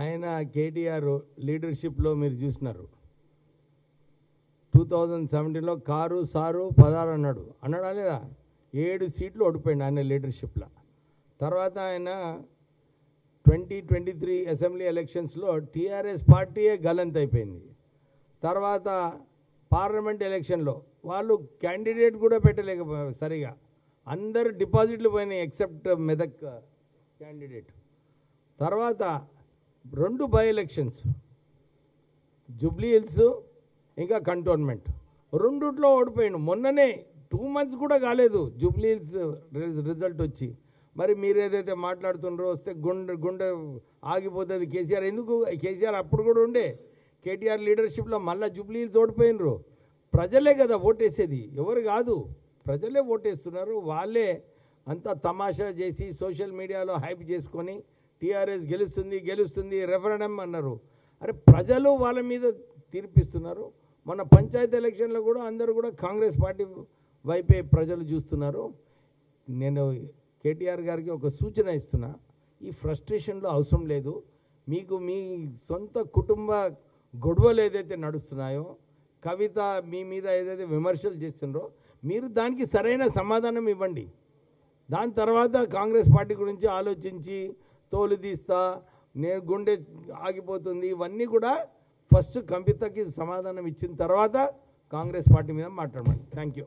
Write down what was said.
ఆయన కేటీఆర్ లీడర్షిప్లో మీరు చూసినారు. టూ థౌజండ్ సెవెంటీన్లో కారు సారు పదారు అన్నాడు. అన్నాడా లేదా? ఏడు సీట్లు ఓడిపోయింది ఆయన లీడర్షిప్లో తర్వాత ఆయన ట్వంటీ ట్వంటీ త్రీ అసెంబ్లీ ఎలక్షన్స్లో టీఆర్ఎస్ పార్టీయే గలంత్ అయిపోయింది. తర్వాత పార్లమెంట్ ఎలక్షన్లో వాళ్ళు క్యాండిడేట్ కూడా పెట్టలేక సరిగా. అందరు డిపాజిట్లు పోయినాయి ఎక్సెప్ట్ మెదక్ క్యాండిడేట్ తర్వాత రెండు బై ఎలక్షన్స్ జూబ్లీ హిల్స్ ఇంకా కంటోన్మెంట్ రెండుట్లో ఓడిపోయిండు. మొన్ననే టూ మంత్స్ కూడా కాలేదు జూబ్లీ హిల్స్ రిజల్ట్ వచ్చి. మరి మీరు ఏదైతే మాట్లాడుతుండ్రో వస్తే గుండె గుండె ఆగిపోతుంది కేసీఆర్. ఎందుకు? కేసీఆర్ అప్పుడు కూడా ఉండే. కేటీఆర్ లీడర్షిప్లో మళ్ళీ జూబ్లీ హిల్స్ ఓడిపోయినరు ప్రజలే కదా ఓటేసేది. ఎవరు కాదు. ప్రజలే ఓటేస్తున్నారు. వాళ్ళే అంతా తమాషా చేసి సోషల్ మీడియాలో హైప్ చేసుకొని టీఆర్ఎస్ గెలుస్తుంది గెలుస్తుంది రెఫరెండం అన్నారు. అరే ప్రజలు వాళ్ళ మీద తీర్పిస్తున్నారు. మన పంచాయతీ ఎలక్షన్లో కూడా అందరూ కూడా కాంగ్రెస్ పార్టీ వైపే ప్రజలు చూస్తున్నారు. నేను కేటీఆర్ గారికి ఒక సూచన ఇస్తున్నా. ఈ ఫ్రస్ట్రేషన్లో అవసరం లేదు. మీకు మీ సొంత కుటుంబ గొడవలు ఏదైతే నడుస్తున్నాయో కవిత మీ మీద ఏదైతే విమర్శలు చేస్తుండ్రో మీరు దానికి సరైన సమాధానం ఇవ్వండి. దాని తర్వాత కాంగ్రెస్ పార్టీ గురించి ఆలోచించి తోలు తీస్తా నేను గుండె ఆగిపోతుంది. ఇవన్నీ కూడా ఫస్ట్ కంపితకి సమాధానం ఇచ్చిన తర్వాత కాంగ్రెస్ పార్టీ మీద మాట్లాడమండి. Thank you